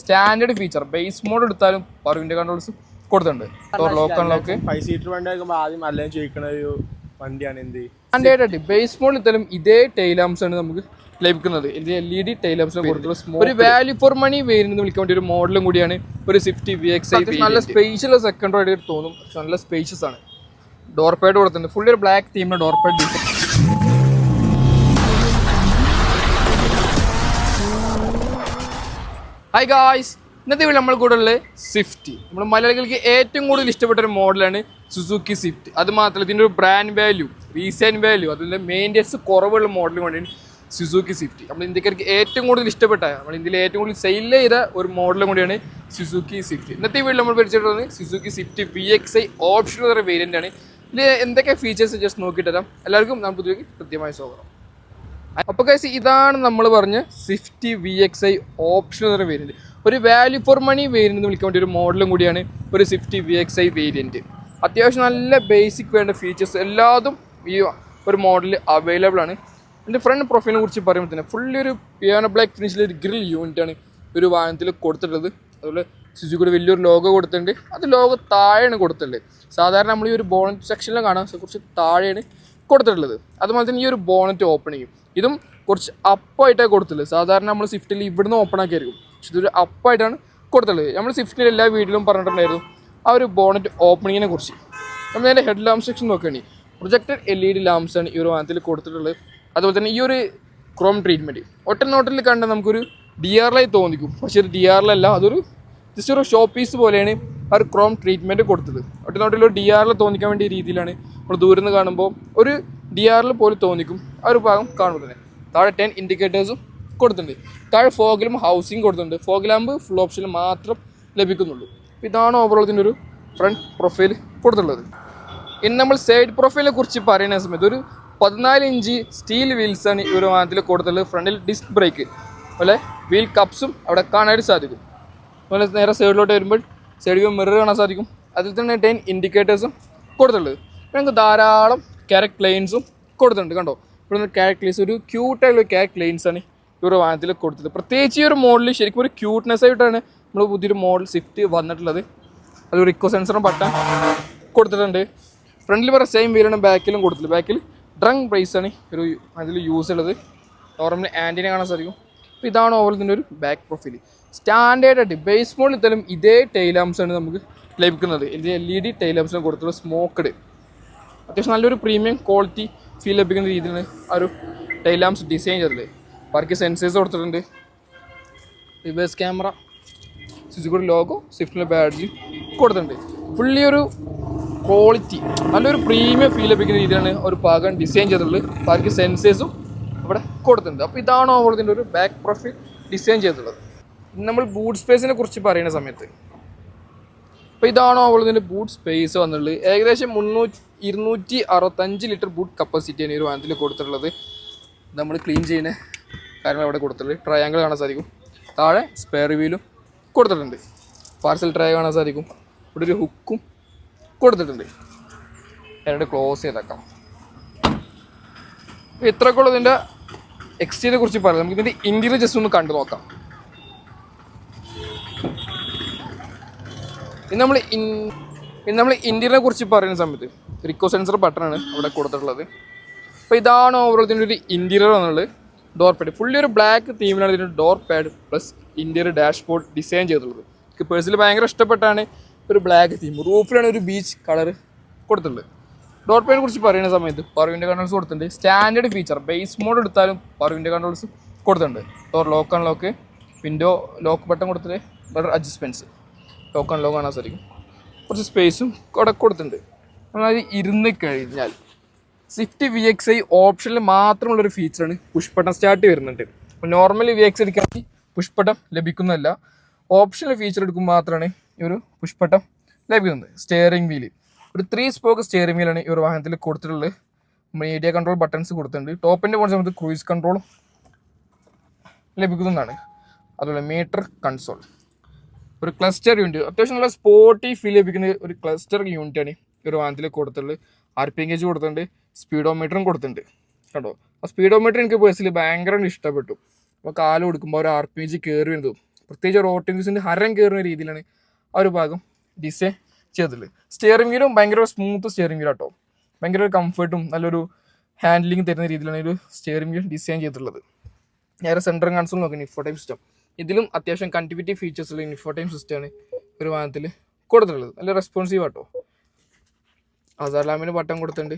Standard feature base mode എടുത്താലും power window controls കൊടുത്തിട്ടുണ്ട് lock unlock five seater വണ്ടി ആകുമ്പോൾ ആദ്യം അല്ലെങ്കിൽ ചോദിക്കണ ഒരു വണ്ടിയാണ് എന്ത്? സ്റ്റാൻഡേർഡ് ആയിട്ട് ബേസ് മോഡിൽ എടുത്താലും ഇതേ ടൈലാംസ് ആണ് നമുക്ക് ലഭിക്കുന്നത്. ഇത് എൽ ഇ ഡി ടൈലാംസ് ഒരു വാല്യൂ ഫോർ മണി വേരിന് വിളിക്കാൻ വേണ്ടി ഒരു മോഡലും കൂടിയാണ്. ഒരു സിഫ്റ്റി വി എക്സ് നല്ല സ്പേഷ്യസ് സെക്കൻഡ് ആയിട്ട് തോന്നും. നല്ല സ്പേഷ്യസ് ആണ്. ഡോർ പാഡ് കൊടുത്തിട്ടുണ്ട്. ഫുള്ളി ഒരു ബ്ലാക്ക് തീമിന് ഡോർ പാഡ് ഹായ് ഗായ്സ് ഇന്നത്തെ വീട് നമ്മൾ കൂടെ ഉള്ളത് സ്വിഫ്റ്റ് നമ്മൾ മലയാളികൾക്ക് ഏറ്റവും കൂടുതൽ ഇഷ്ടപ്പെട്ട ഒരു മോഡലാണ് സുസുക്കി സ്വിഫ്റ്റ് അത് മാത്രമല്ല ഇതിന്റെ ഒരു ബ്രാൻഡ് വാല്യൂ റീസെന്റ് വാല്യൂ അതിന്റെ മെയിന്റെസ് കുറവുള്ള മോഡൽ കൊണ്ടാണ് സുസുക്കി സ്വിഫ്റ്റ് നമ്മൾ ഇന്ത്യക്കാർക്ക് ഏറ്റവും കൂടുതൽ ഇഷ്ടപ്പെട്ട നമ്മൾ ഇന്ത്യയിൽ ഏറ്റവും കൂടുതൽ സെയിൽ ചെയ്ത ഒരു മോഡലും കൂടിയാണ് സുസുക്കി സ്വിഫ്റ്റ് ഇന്നത്തെ വീട്ടിൽ നമ്മൾ പരിചയപ്പെടുന്നത് Suzuki Swift V X I option variant ആണ്. ഇതിൽ എന്തൊക്കെ ഫീച്ചേഴ്സ് ജസ്റ്റ് നോക്കിയിട്ട് തരാം. എല്ലാവർക്കും പുതിയ കൃത്യമായ സ്വാഗതം. അപ്പോൾ കേസ് ഇതാണ് നമ്മൾ പറഞ്ഞ Swift V X I option എന്ന വേരിയന്റ് ഒരു വാല്യൂ ഫോർ മണി വേരിയന്റ് എന്ന് വിളിക്കാൻ വേണ്ടി ഒരു മോഡലും കൂടിയാണ് ഒരു Swift V X I variant അത്യാവശ്യം നല്ല ബേസിക് വേണ്ട ഫീച്ചേഴ്സ് എല്ലാതും ഈ ഒരു മോഡൽ അവൈലബിൾ ആണ്. എന്റെ ഫ്രണ്ട് പ്രൊഫൈലിനെ കുറിച്ച് പറയുമ്പോൾ തന്നെ ഫുള്ളി ഒരു പിയാനോ ബ്ലാക്ക് ഫിനിഷിൽ ഒരു ഗ്രിൽ യൂണിറ്റ് ആണ് ഒരു വാഹനത്തിൽ കൊടുത്തിട്ടുള്ളത്. അതുപോലെ സുസുക്കിയുടെ വലിയൊരു ലോഗോ കൊടുത്തിട്ടുണ്ട്. അത് ലോഗോ താഴെയാണ് കൊടുത്തിട്ടുള്ളത്. സാധാരണ നമ്മൾ ഈ ഒരു ബോണറ്റ് സെക്ഷനിൽ കാണാം. കുറച്ച് താഴെയാണ് കൊടുത്തിട്ടുള്ളത്. അതുപോലെ തന്നെ ഈ ഒരു ബോണറ്റ് ഓപ്പണിങ് ഇതും കുറച്ച് അപ്പായിട്ടാണ് കൊടുത്തുള്ളൂ സാധാരണ നമ്മൾ സ്വിഫ്റ്റിൽ ഇവിടുന്ന് ഓപ്പൺ ആക്കിയായിരിക്കും. പക്ഷെ ഇതൊരു അപ്പായിട്ടാണ് കൊടുത്തുള്ളത് നമ്മൾ സ്വിഫ്റ്റിൽ എല്ലാ വീട്ടിലും പറഞ്ഞിട്ടുണ്ടായിരുന്നു ആ ഒരു ബോണറ്റ് ഓപ്പണിങ്ങിനെ കുറിച്ച്. നമ്മൾ അതിന്റെ ഹെഡ് ലാമ്പ് സെക്ഷൻ നോക്കുകയാണെങ്കിൽ projected L E D lamps ആണ് ഈ ഒരു വാഹനത്തിൽ കൊടുത്തിട്ടുള്ളത്. അതുപോലെ തന്നെ ഈ ഒരു ക്രോം ട്രീറ്റ്മെന്റ് ഒറ്റ നോട്ടിൽ കണ്ട നമുക്കൊരു ഡി ആർ ലൈ തോന്നിക്കും. പക്ഷേ ഒരു ഡി ആർ എൽ അല്ല അതൊരു ജസ്റ്റ് ഒരു ഷോ പീസ് പോലെയാണ് ആ ഒരു ക്രോം ട്രീറ്റ്മെന്റ് കൊടുത്തത്. ഒറ്റ നോട്ടിൽ ഒരു ഡി ആറിൽ തോന്നിക്കാൻ വേണ്ടിയ രീതിയിലാണ് നമ്മൾ ദൂരെ നിന്ന് കാണുമ്പോൾ ഒരു ഡി ആറിൽ പോലും തോന്നിക്കും ആ ഒരു ഭാഗം കാണുമ്പോൾ തന്നെ താഴെ ടെൻ ഇൻഡിക്കേറ്റേഴ്സും കൊടുത്തിട്ടുണ്ട്. താഴെ ഫോഗിലും ഹൗസിങ് കൊടുത്തിട്ടുണ്ട്. ഫോഗ് ലാമ്പ് ഫുൾ ഓപ്ഷനിൽ മാത്രം ലഭിക്കുന്നുള്ളൂ. ഇതാണ് ഓവറോൾ ഇതിന്റെ ഒരു ഫ്രണ്ട് പ്രൊഫൈൽ കൊടുത്തിട്ടുള്ളത്. ഇനി നമ്മൾ സൈഡ് പ്രൊഫൈലിനെ കുറിച്ച് പറയുന്ന സമയത്ത് ഒരു പതിനാല് ഇഞ്ച് സ്റ്റീൽ വീൽസാണ് ഈ ഒരു വാഹനത്തിൽ കൊടുത്തിട്ടുള്ളത് ഫ്രണ്ടിൽ ഡിസ്ക് ബ്രേക്ക് അതുപോലെ വീൽ കപ്സും അവിടെ കാണാനായിട്ട് സാധിക്കും. അതുപോലെ നേരെ സൈഡിലോട്ട് വരുമ്പോൾ സൈഡ് വ്യൂ മിറർ കാണാൻ സാധിക്കും. അതിൽ തന്നെ ടെൻ ഇൻഡിക്കേറ്റേഴ്സും കൊടുത്തിട്ടുള്ളത്. ഞങ്ങൾക്ക് ധാരാളം ക്യാരക്ട് ലൈൻസും കൊടുത്തിട്ടുണ്ട്. കണ്ടോ? ഇവിടെ നിന്ന് ക്യാരക്ട് ലൈൻസ് ഒരു ക്യൂട്ടായിട്ടുള്ള ക്യാരക്ട് ലൈൻസ് ആണ് ഈ ഒരു വാഹനത്തിൽ കൊടുത്തത്. പ്രത്യേകിച്ച് ഈ ഒരു മോഡലിൽ ശരിക്കും ഒരു ക്യൂട്ട്നെസ് ആയിട്ടാണ് നമ്മൾ പുതിയൊരു മോഡൽ സ്വിഫ്റ്റ് വന്നിട്ടുള്ളത്. അത് ഒരു ഇക്കോ സെൻസറും ബട്ടൺ കൊടുത്തിട്ടുണ്ട്. ഫ്രണ്ടിൽ വേറെ സെയിം വീലാണ് ബാക്കിലും കൊടുത്തില്ല ബാക്കിൽ ഡ്രങ് ആണ് ഒരു അതിൽ യൂസ് ഉള്ളത്. നോർമലി ആന്റിനെ കാണാൻ സാധിക്കും. അപ്പോൾ ഇതാണ് ഓവർ ഇതിന്റെ ഒരു ബാക്ക് പ്രൊഫൈൽ സ്റ്റാൻഡേർഡ് ആയിട്ട് ബേസ് മോഡിൽ തരും ഇതേ ആണ് നമുക്ക് ലഭിക്കുന്നത്. ഇത് എൽ ഇ ഡി ടൈലാംസിന് കൊടുത്തിട്ടുള്ള സ്മോക്കഡ് അത്യാവശ്യം നല്ലൊരു പ്രീമിയം ക്വാളിറ്റി ഫീൽ ലഭിക്കുന്ന രീതിയിലാണ് ആ ഒരു ടൈലാംസ് ഡിസൈൻ ചെയ്തത്. ബാക്കി സെൻസേഴ്സ് കൊടുത്തിട്ടുണ്ട്. റിവേഴ്സ് ക്യാമറ സുസുക്കിയുടെ ലോഗോ സ്വിഫ്റ്റിന്റെ ബാഡ്ജ് കൊടുത്തിട്ടുണ്ട്. ഫുള്ളി ഒരു ക്വാളിറ്റി നല്ലൊരു പ്രീമിയം ഫീൽ ലഭിക്കുന്ന രീതിയിലാണ് ഒരു പാകം ഡിസൈൻ ചെയ്തിട്ടുള്ളത്. ബാക്കി സെൻസേഴ്സും അവിടെ കൊടുത്തിട്ടുണ്ട്. അപ്പോൾ ഇതാണ് ഓവർ ഒരു ബാക്ക് പ്രൊഫൈൽ ഡിസൈൻ ചെയ്തിട്ടുള്ളത്. നമ്മൾ ബൂട്ട് സ്പേസിനെ കുറിച്ച് പറയുന്ന സമയത്ത്. അപ്പോൾ ഇതാണ് ഓവർ ബൂട്ട് സ്പേസ് വന്നിട്ടുള്ളത്. ഏകദേശം മുന്നൂറ്റി ഇരുന്നൂറ്റി അറുപത്തഞ്ച് ലിറ്റർ ബൂട്ട് കപ്പാസിറ്റിയാണ് ഈ ഒരു വാനത്തിൽ കൊടുത്തിട്ടുള്ളത്. നമ്മൾ ക്ലീൻ ചെയ്യുന്ന കാര്യങ്ങൾ അവിടെ കൊടുത്തിട്ടുള്ളത്. ട്രയാങ്കിൾ കാണാൻ സാധിക്കും. താഴെ സ്പെയർ വീലും കൊടുത്തിട്ടുണ്ട്. പാർസൽ ട്രേ കാണാൻ സാധിക്കും. ഇവിടെ ഒരു ഹുക്കും കൊടുത്തിട്ടുണ്ട്. രണ്ട് ക്ലോസ് ചെയ്തേക്കാം. ഇത്രക്കുള്ള ഇതിന്റെ എക്സ്റ്റീരിയറെ കുറിച്ച് പറയാം. നമുക്ക് ഇതിന്റെ ഇന്റീരിയർ ജസ്റ്റ് ഒന്ന് കണ്ടു നോക്കാം. ഇനി നമ്മൾ ഇൻ നമ്മൾ ഇന്റീരിയറിനെ കുറിച്ച് പറയുന്ന സമയത്ത് റിക്കോ സെൻസർ ബട്ടണാണ് അവിടെ കൊടുത്തിട്ടുള്ളത്. അപ്പോൾ ഇതാണ് ഓവറോൾ ഇതിന്റെ ഒരു ഇന്റീരിയർ എന്നുള്ളത്. ഡോർ പാഡ് ഫുള്ളി ഒരു ബ്ലാക്ക് തീമിലാണ് ഇതിന്റെ door pad plus interior dashboard design ചെയ്തിട്ടുള്ളത്. എനിക്ക് പേഴ്സണലി ഭയങ്കര ഇഷ്ടപ്പെട്ടാണ് ഒരു ബ്ലാക്ക് തീം റൂഫിലാണ് ഒരു ബീച്ച് കളർ കൊടുത്തിട്ടുള്ളത്. ഡോർ പാഡിനെ കുറിച്ച് പറയുന്ന സമയത്ത് പറവിന്റെ കൺട്രോൾസ് കൊടുത്തിട്ടുണ്ട്. സ്റ്റാൻഡേർഡ് ഫീച്ചർ ബേസ് മോഡ് എടുത്താലും പറവിന്റെ കൺട്രോൾസ് കൊടുത്തിട്ടുണ്ട്. Door lock and lock window lock button കൊടുത്തിട്ട് ബട്ടർ അഡ്ജസ്റ്റ്മെന്റ്സ് ലോക്ക് ആൻഡ് ലോക്ക് കാണാൻ സാധിക്കും. കുറച്ച് സ്പേസും അവിടെ കൊടുത്തിട്ടുണ്ട്. നമ്മൾ ഇരുന്ന് കഴിഞ്ഞാൽ സ്വിഫ്റ്റ് വി എക്സ് ഐ ഓപ്ഷനിൽ മാത്രമുള്ളൊരു ഫീച്ചറാണ് പുഷ്പട്ടം സ്റ്റാർട്ട് വരുന്നുണ്ട്. നോർമലി വി എക്സ് എടുക്കുകയാണെങ്കിൽ പുഷ്പട്ടം ലഭിക്കുന്നതല്ല. ഓപ്ഷണൽ ഫീച്ചർ എടുക്കുമ്പോൾ മാത്രമാണ് ഈ ഒരു പുഷ്പട്ടം ലഭിക്കുന്നത്. സ്റ്റിയറിംഗ് വീൽ ഒരു ത്രീ സ്പോക്ക് സ്റ്റിയറിംഗ് വീലാണ് ഈ ഒരു വാഹനത്തിൽ കൊടുത്തിട്ടുള്ളത്. മീഡിയ കൺട്രോൾ ബട്ടൺസ് കൊടുത്തിട്ടുണ്ട്. ടോപ്പിന്റെ പോകുന്ന സമയത്ത് ക്രൂയിസ് കൺട്രോളും ലഭിക്കുന്നതാണ്. അതുപോലെ മീറ്റർ കൺസോൾ ഒരു ക്ലസ്റ്റർ യൂണിറ്റ് അത്യാവശ്യം നല്ല സ്പോർട്ടി ഫീൽ ലഭിക്കുന്ന ഒരു ക്ലസ്റ്റർ യൂണിറ്റാണ് ഒരു വാഹനത്തിൽ കൊടുത്തിട്ടുണ്ട്. ആർ പി എങ്കേജ് കൊടുത്തിട്ടുണ്ട്. സ്പീഡോമീറ്ററും കൊടുത്തിട്ടുണ്ട്. കേട്ടോ ആ സ്പീഡോമീറ്റർ എനിക്ക് പേഴ്സണലി ഭയങ്കര ഇഷ്ടപ്പെട്ടു. അപ്പോൾ കാൽ കൊടുക്കുമ്പോൾ ഒരു ആർ പി ജി കയറി വരുന്നതും. പ്രത്യേകിച്ച് ഒരു ഓട്ടോസിന്റെ ഹരം കയറുന്ന രീതിയിലാണ് ആ ഒരു ഭാഗം ഡിസൈൻ ചെയ്തിട്ടുള്ളത്. സ്റ്റിയറിംഗ് വീലും ഭയങ്കര സ്മൂത്ത് സ്റ്റിയറിംഗ് വീൽ കേട്ടോ ഭയങ്കര ഒരു കംഫർട്ടും നല്ലൊരു ഹാൻഡ്ലിംഗ് തരുന്ന രീതിയിലാണ് ഒരു സ്റ്റിയറിംഗ് വീൽ ഡിസൈൻ ചെയ്തിട്ടുള്ളത്. നേരെ central console infotainment system ഇതിലും അത്യാവശ്യം കണ്ടിവിറ്റി ഫീച്ചേഴ്സ് ഉള്ള ടൈം സിസ്റ്റമാണ് ഒരു വാഹനത്തിൽ കൊടുത്തിട്ടുള്ളത്. നല്ല റെസ്പോൺസീവ് ആട്ടോ അസാർ ലാമിന് ബട്ടൺ കൊടുത്തിട്ടുണ്ട്.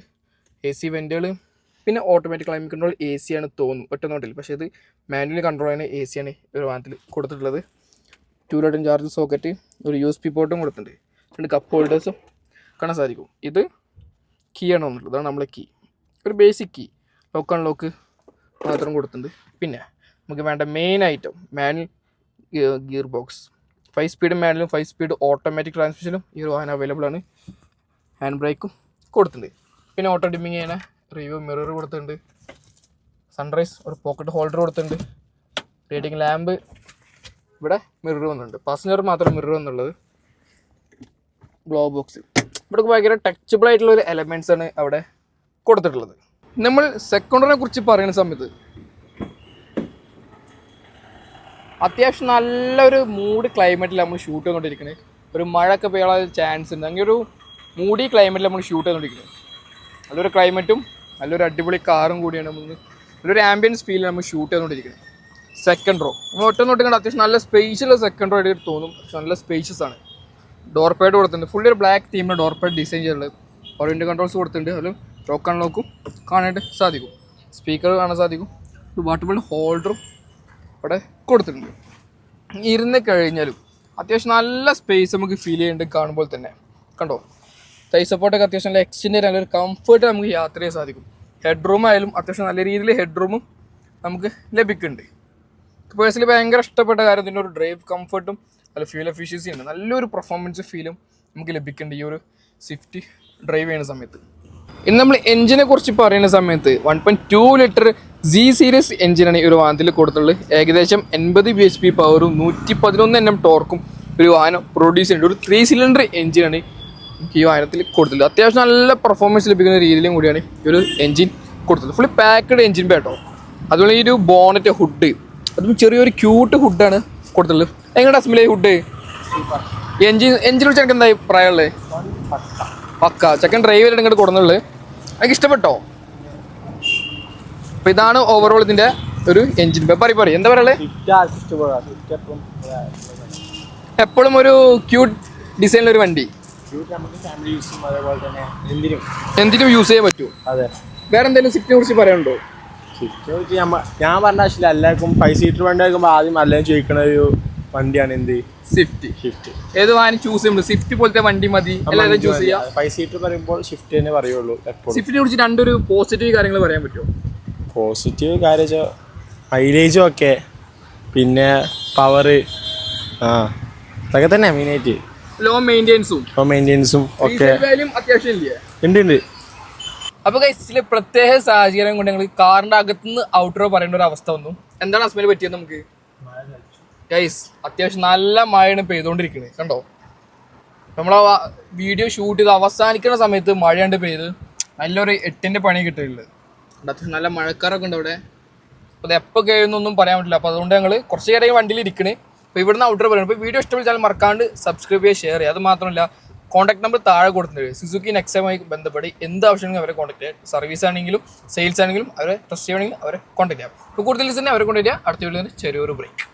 എ സി വെന്റുകൾ പിന്നെ automatic climate control A C ആണ് തോന്നും ഒറ്റ നോട്ടിൽ പക്ഷേ ഇത് മാനുവൽ കൺട്രോൾ ആണ് എ സി ആണ് ഒരു വാഹനത്തിൽ കൊടുത്തിട്ടുള്ളത്. ടൂ ലോട്ടും ചാർജ് സോക്കറ്റ് ഒരു യു എസ് പി പോർട്ടും കൊടുത്തിട്ടുണ്ട്. രണ്ട് കപ്പ് ഹോൾഡേഴ്സും കാണാൻ സാധിക്കും. ഇത് കീ ആണ് വന്നിട്ടുള്ളത് അതാണ് നമ്മളെ കീ ഒരു ബേസിക് കീ ലോക്ക് ആൺ ലോക്ക് മാത്രം കൊടുത്തിട്ടുണ്ട്. പിന്നെ നമുക്ക് വേണ്ട main item manual gear box five speed മാനുവലും five speed automatic ട്രാൻസ്മിഷനും ഈ ഒരു വാഹനം അവൈലബിൾ ആണ്. ഹാൻഡ് ബ്രേക്കും കൊടുത്തിട്ടുണ്ട്. പിന്നെ ഓട്ടോ ഡിമ്മിങ് ചെയ്യുന്ന റിവ്യൂ മിറർ കൊടുത്തിട്ടുണ്ട്. സൺറൈസ് ഒരു പോക്കറ്റ് ഹോൾഡർ കൊടുത്തിട്ടുണ്ട്. റീഡിങ് ലാമ്പ് ഇവിടെ മിറർ വന്നിട്ടുണ്ട്. പാസഞ്ചർ മാത്രം മിറർ വന്നുള്ളത്. ഗ്ലോ ബോക്സ് ഇവിടെ ഭയങ്കര ടച്ചബിൾ ആയിട്ടുള്ള ഒരു എലമെന്റ്സ് ആണ് അവിടെ കൊടുത്തിട്ടുള്ളത്. നമ്മൾ സെക്കൻഡറിനെ കുറിച്ച് പറയുന്ന സമയത്ത് അത്യാവശ്യം നല്ലൊരു മൂഡ് ക്ലൈമറ്റിൽ നമ്മൾ ഷൂട്ട് ചെയ്തുകൊണ്ടിരിക്കുന്നത് ഒരു മഴയൊക്കെ പെയ്യാനുള്ള ചാൻസ് ഉണ്ട്. അങ്ങനെ ഒരു മൂഡി ക്ലൈമറ്റിൽ നമ്മൾ ഷൂട്ട് ചെയ്തുകൊണ്ടിരിക്കുന്നത് നല്ലൊരു ക്ലൈമറ്റും നല്ലൊരു അടിപൊളി കാറും കൂടിയാണ് നമ്മൾ നല്ലൊരു ആംബിയൻസ് ഫീൽ നമ്മൾ ഷൂട്ട് ചെയ്തുകൊണ്ടിരിക്കുന്നത് സെക്കൻഡ് റോ നമ്മൾ ഒറ്റ നോട്ടിങ്ങനെ അത്യാവശ്യം നല്ല സ്പേഷ്യൽ സെക്കൻഡ് റോ ആയിട്ട് തോന്നും. പക്ഷെ നല്ല സ്പേഷ്യസ് ആണ്. ഡോർ പാഡ് കൊടുത്തിട്ടുണ്ട്. ഫുള്ളി ഒരു ബ്ലാക്ക് തീമിൽ ഡോർ പാഡ് ഡിസൈൻ ചെയ്തിട്ടുള്ളത്. ഓറിയന്റ് കൺട്രോൾസ് കൊടുത്തിട്ടുണ്ട്. അതിലും ലോക്ക് അൺലോക്കും കാണാനായിട്ട് സാധിക്കും. സ്പീക്കർ കാണാൻ സാധിക്കും. ഒരു വാട്ടർ ബോൾ ഹോൾഡറും ഇവിടെ കൊടുത്തിട്ടുണ്ട്. ഇരുന്ന് കഴിഞ്ഞാലും അത്യാവശ്യം നല്ല സ്പേസ് നമുക്ക് ഫീൽ ചെയ്യുന്നുണ്ട് കാണുമ്പോൾ തന്നെ. കണ്ടോ? തൈ സപ്പോർട്ടൊക്കെ അത്യാവശ്യം നല്ല എക്സ്റ്റിന്റെ നല്ലൊരു കംഫർട്ട് നമുക്ക് യാത്ര ചെയ്യാൻ സാധിക്കും. ഹെഡ് റൂം ആയാലും അത്യാവശ്യം നല്ല രീതിയിൽ ഹെഡ് റൂമും നമുക്ക് ലഭിക്കുന്നുണ്ട്. പേഴ്സണലി ഭയങ്കര ഇഷ്ടപ്പെട്ട കാര്യം ഇതിന്റെ ഒരു ഡ്രൈവ് കംഫർട്ടും നല്ല ഫ്യൂൽ എഫിഷ്യൻസി ഉണ്ട്. നല്ലൊരു പെർഫോമൻസ് ഫീലും നമുക്ക് ലഭിക്കുന്നുണ്ട് ഈ ഒരു സ്വിഫ്റ്റ് ഡ്രൈവ് ചെയ്യുന്ന സമയത്ത്. ഇനി നമ്മൾ എഞ്ചിനെ കുറിച്ച് പറയുന്ന സമയത്ത് one point two litre G series എഞ്ചിനാണ് ഈ ഒരു വാഹനത്തിൽ കൊടുത്തുള്ളത്. ഏകദേശം എൺപത് ബി എച്ച് പി പവറും നൂറ്റി പതിനൊന്ന് എണ്ണം ടോർക്കും ഒരു വാഹനം പ്രൊഡ്യൂസ് ചെയ്യുന്നുണ്ട്. ഒരു ത്രീ സിലിണ്ടർ എഞ്ചിനാണ് ഈ വാഹനത്തിൽ കൊടുത്തുള്ളത് അത്യാവശ്യം നല്ല പെർഫോമൻസ് ലഭിക്കുന്ന രീതിയിലും കൂടിയാണ് ഈ ഒരു എഞ്ചിൻ കൊടുത്തത് ഫുള്ളി പാക്ക്ഡ് എഞ്ചിൻ പേട്ടോ അതുപോലെ ഈ ഒരു ബോണറ്റ് ഹുഡ് അതും ചെറിയൊരു ക്യൂട്ട് ഹുഡാണ് കൊടുത്തിട്ടുള്ളത്. എങ്ങനെയാണ് അസംബ്ലി ഹുഡ് എഞ്ചിൻ എൻജിൻ വെച്ച് എനിക്ക് എന്താ അഭിപ്രായമുള്ളത് പക്ക. ചെക്കൻ ഡ്രൈവർ ഇങ്ങോട്ട് കൊടുക്കുന്നുള്ളു എനിക്ക് ഇഷ്ടപ്പെട്ടോ? അപ്പൊ ഇതാണ് ഓവറോൾ ഇതിന്റെ ഒരു എഞ്ചിൻ പറയും പറയും. എന്താ പറയുള്ളത് എപ്പോഴും ഒരു ക്യൂട്ട് ഡിസൈനിലൊരു ഒരു വണ്ടി. സ്വിഫ്റ്റ് എന്തിനും. യൂസ് ചെയ്യാൻ പറ്റൂ. അതെ. വേറെ എന്തെങ്കിലും സ്വിഫ്റ്റിനെ കുറിച്ച് പറയാനുണ്ടോ? സ്വിഫ്റ്റ് ഞാൻ പറഞ്ഞ ആവശ്യമില്ല. എല്ലാവർക്കും ഫൈവ് സീറ്റർ വണ്ടി ആക്കുമ്പോൾ ആദ്യം എല്ലാം ചോദിക്കണ ഒരു വണ്ടിയാണ് എന്ത്? സ്വിഫ്റ്റ് ഷിഫ്റ്റ് ഏത് വാഹനം ചൂസ് ചെയ്യുമ്പോൾ സ്വിഫ്റ്റ് പോലത്തെ വണ്ടി മതി. എല്ലാവരും ചൂസ് ചെയ്യാം. ഫൈവ് സീറ്റർ പറയുമ്പോൾ ഷിഫ്റ്റ് തന്നെ പറയുള്ളൂ സ്വിഫ്റ്റിനെ കുറിച്ച് രണ്ടൊരു പോസിറ്റീവ് കാര്യങ്ങൾ പറയാൻ പറ്റുമോ? പോസിറ്റീവ് കാര്യം മൈലേജും ഒക്കെ. പിന്നെ പവറ് ആ അതൊക്കെ തന്നെ മെയിനായിട്ട് ലോ മെയിന്റെനൻസും ലോ മെയിന്റെനൻസും ഒക്കെ വാല്യൂം അത്യാവശ്യം ഇല്ലേ? ഉണ്ട് ഉണ്ട്. അപ്പൊ ചില പ്രത്യേക സാഹചര്യം കൊണ്ട് ഞങ്ങൾ കാറിന്റെ അകത്തുനിന്ന് ഔട്ട്ഡോർ പറയേണ്ട ഒരു അവസ്ഥ വന്നു. എന്താണ് അസ്മന് പറ്റിയത് നമുക്ക്? ഗൈസ് അത്യാവശ്യം നല്ല മഴയാണ് പെയ്തുകൊണ്ടിരിക്കുന്നത് കണ്ടോ? നമ്മൾ ആ വീഡിയോ ഷൂട്ട് ചെയ്ത് അവസാനിക്കുന്ന സമയത്ത് മഴയുണ്ട് പെയ്ത്. നല്ലൊരു എട്ടിന്റെ പണി കിട്ടിയിട്ടുണ്ട്. അത്യാവശ്യം നല്ല മഴക്കാരൊക്കെ ഉണ്ട് അവിടെ. അപ്പോൾ അത് എപ്പോൾ കഴിയുന്നൊന്നും പറയാൻ പറ്റില്ല. അപ്പോൾ അതുകൊണ്ട് ഞങ്ങൾ കുറച്ച് നേരം വണ്ടിയിൽ ഇരിക്കണേ. അപ്പോൾ ഇവിടുന്ന് ഔട്ടർ പറയുന്നത് അപ്പോൾ വീഡിയോ ഇഷ്ടപ്പെട്ടാൽ മറക്കാണ്ട് സബ്സ്ക്രൈബ് ചെയ്യുക ഷെയർ ചെയ്യുക. അത് മാത്രമല്ല കോൺടാക്ട് നമ്പർ താഴെ കൊടുത്തിട്ടുണ്ട് സുസുക്കി നെക്സമായി ബന്ധപ്പെട്ട് എന്ത് ആവശ്യമെങ്കിലും അവരെ കോൺടാക്ട് ചെയ്യുക. സർവീസ് ആണെങ്കിലും സെയിൽസ് ആണെങ്കിലും അവരെ ട്രസ്റ്റ് ചെയ്യണമെങ്കിലും അവരെ കോൺടാക്ട് ചെയ്യാം അപ്പോൾ കൂടുതൽ തന്നെ അവരെ കോൺടാക്ട് ചെയ്യുക. അടുത്ത നിന്ന് ചെറിയൊരു ബ്രേക്ക്